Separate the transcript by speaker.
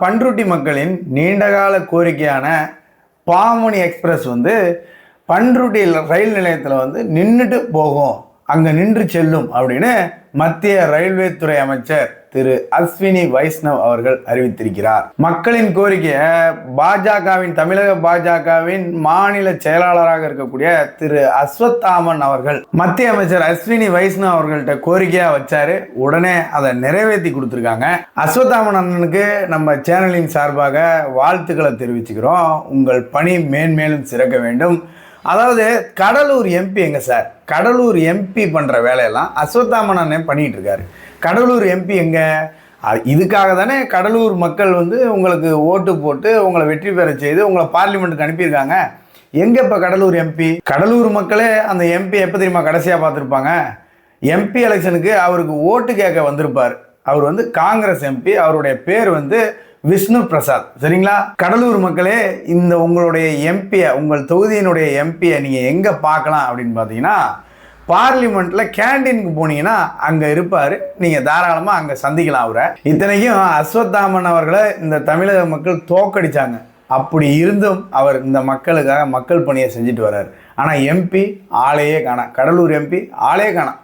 Speaker 1: பன்ருட்டி மக்களின் நீண்டகால கோரிக்கையான பாமணி எக்ஸ்பிரஸ் வந்து பன்ருட்டி ரயில் நிலையத்தில் வந்து நின்றுட்டு போகும். அங்கே நின்று செல்லும் அப்படின்னு மத்திய ரயில்வே துறை அமைச்சர் திரு அஸ்வினி வைஷ்ணவ் அவர்கள் அறிவித்திருக்கிறார். மக்களின் கோரிக்கையை பாஜகவின் தமிழக பாஜகவின் மாநில செயலாளராக இருக்கக்கூடிய திரு அஸ்வத்தாமன் அவர்கள் மத்திய அமைச்சர் அஸ்வினி வைஷ்ணவ் அவர்கள்ட்ட கோரிக்கையா வச்சாரு. உடனே அதை நிறைவேற்றி கொடுத்துருக்காங்க. அஸ்வத்தாமன் அண்ணனுக்கு நம்ம சேனலின் சார்பாக வாழ்த்துக்களை தெரிவிச்சுக்கிறோம். உங்கள் பணி மேன்மேலும் சிறக்க வேண்டும். அதாவது கடலூர் எம்பி எங்க சார்? கடலூர் எம்பி பண்ணுற வேலையெல்லாம் அஸ்வத்தாமனே பண்ணிகிட்டு இருக்காரு. கடலூர் எம்பி எங்கே? இதுக்காக தானே கடலூர் மக்கள் வந்து உங்களுக்கு ஓட்டு போட்டு உங்களை வெற்றி பெற செய்து உங்களை பார்லிமெண்ட்டுக்கு அனுப்பியிருக்காங்க. எங்கே இப்போ கடலூர் எம்பி கடலூர் மக்களே அந்த எம்பி எப்போ தெரியுமா கடைசியாக பார்த்துருப்பாங்க? எம்பி எலெக்ஷனுக்கு அவருக்கு ஓட்டு கேட்க வந்திருப்பார். அவர் வந்து காங்கிரஸ் எம்பி அவருடைய பேர் வந்து விஷ்ணு பிரசாத் சரிங்களா? கடலூர் மக்களே இந்த உங்களுடைய எம்பியை உங்கள் தொகுதியினுடைய எம்பியை நீங்கள் எங்கே பார்க்கலாம் அப்படின்னு பார்த்தீங்கன்னா பார்லிமெண்ட்டில் கேண்டீனுக்கு போனீங்கன்னா அங்கே இருப்பார். நீங்கள் தாராளமாக அங்கே சந்திக்கலாம் அவரை. இத்தனைக்கும் அஸ்வத்தாமன் அவர்களை இந்த தமிழக மக்கள் தோக்கடிச்சாங்க. அப்படி இருந்தும் அவர் இந்த மக்களுக்காக மக்கள் பணியை செஞ்சுட்டு வர்றார். ஆனால் எம்பி ஆளையே காணா. கடலூர் எம்பி ஆளே காணாம்